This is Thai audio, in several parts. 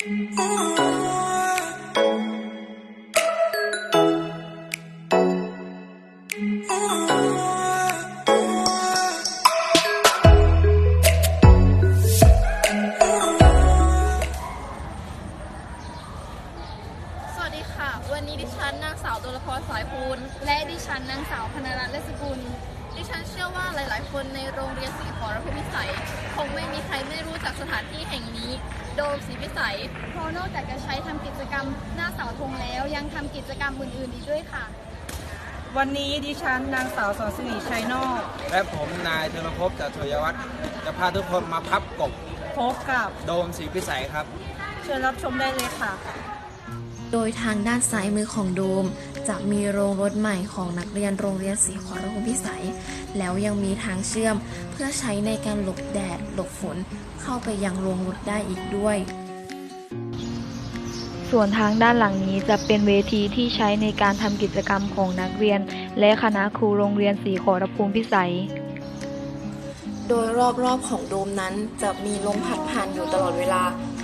สวัสดีค่ะวันนี้ดิฉันนางสาวตุลพรสายภูลและดิฉันนางสาวพนรัตน์เลสกุล ดิฉันเชื่อว่าหลาย ๆ คนในโรงเรียนศรีขอรพิสัย คงไม่มีใครไม่รู้จักสถานที่แห่งนี้ โดมศรีพิสัย เพราะนอกจากจะใช้ทำกิจกรรมหน้าเสาธงแล้ว ยังทำกิจกรรมอื่นๆอีกด้วยค่ะ วันนี้ดิฉันนางสาวสอนสิริชัยนอก และผมนายธนภพจากถยวัฒน์จะพาทุกคนมาพับกบพบกับโดมศรีพิสัยครับ เชิญรับชมได้เลยค่ะ โดยทางด้านซ้ายมือของโดม จะมีโรงรถใหม่ของนักเรียนโรงเรียนศรีขอรภูมิพิสัย แล้วยังมีทางเชื่อมเพื่อใช้ในการหลบแดดหลบฝน เข้าไปยังโรงรถได้อีกด้วย ส่วนทางด้านหลังนี้จะเป็นเวทีที่ใช้ในการทำกิจกรรมของนักเรียน และคณะครูโรงเรียนศรีขอรภูมิพิสัยโดยรอบๆของโดมนั้นจะมีลมพัดผ่านอยู่ตลอดเวลา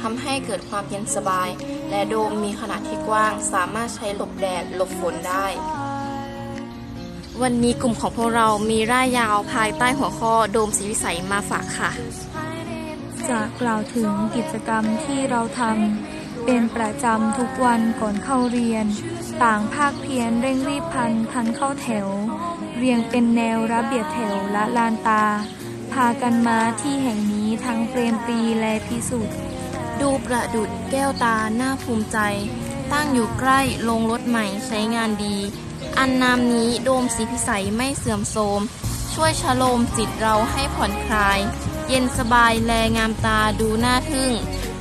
ทำให้เกิดความเย็นสบาย และโดมมีขนาดที่กว้าง สามารถใช้หลบแดดหลบฝนได้ วันนี้กลุ่มของพวกเรามีร่ายยาวภายใต้หัวข้อโดมศรีวิสัยมาฝากค่ะ จะกล่าวถึงกิจกรรมที่เราทำเป็นประจำทุกวันก่อนเข้าเรียน ต่างภาคเพียรเร่งรีบพันพันเข้าแถว เรียงเป็นแนวระเบียบแถวและลานตาพากันมาที่แห่งนี้ทั้งเปรมปรีและพิสุทธิ์ ดูประดุดแก้วตาหน้าภูมิใจ ตั้งอยู่ใกล้โรงรถใหม่ใช้งานดี อันนามนี้โดมศรีพิสัยไม่เสื่อมโทรม ช่วยชะโลมจิตเราให้ผ่อนคลาย เย็นสบายแลงามตาดูน่าทึ่ง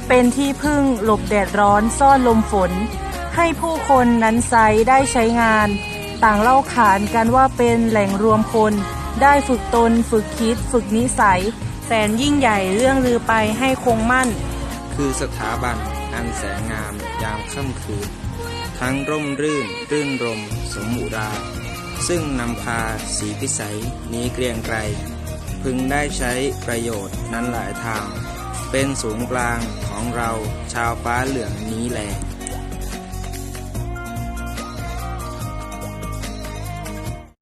เป็นที่พึ่งหลบแดดร้อนซ่อนลมฝน ให้ผู้คนนั้นไซได้ใช้งาน ต่างเล่าขานกันว่าเป็นแหล่งรวมคน ได้ฝึกตนฝึกคิดฝึกนิสัย แสนยิ่งใหญ่เรื่องลือไปให้คงมั่น คือสถาบันอันแสงงามยามค่ำคืน ทั้งร่มรื่น รื่นรม สมอุรา ซึ่งนำพาสีพิสัยนี้เกรียงไกรพึงได้ใช้ประโยชน์นั้นหลายทาง เป็นศูนย์กลางของเราชาวฟ้าเหลืองนี้แหละ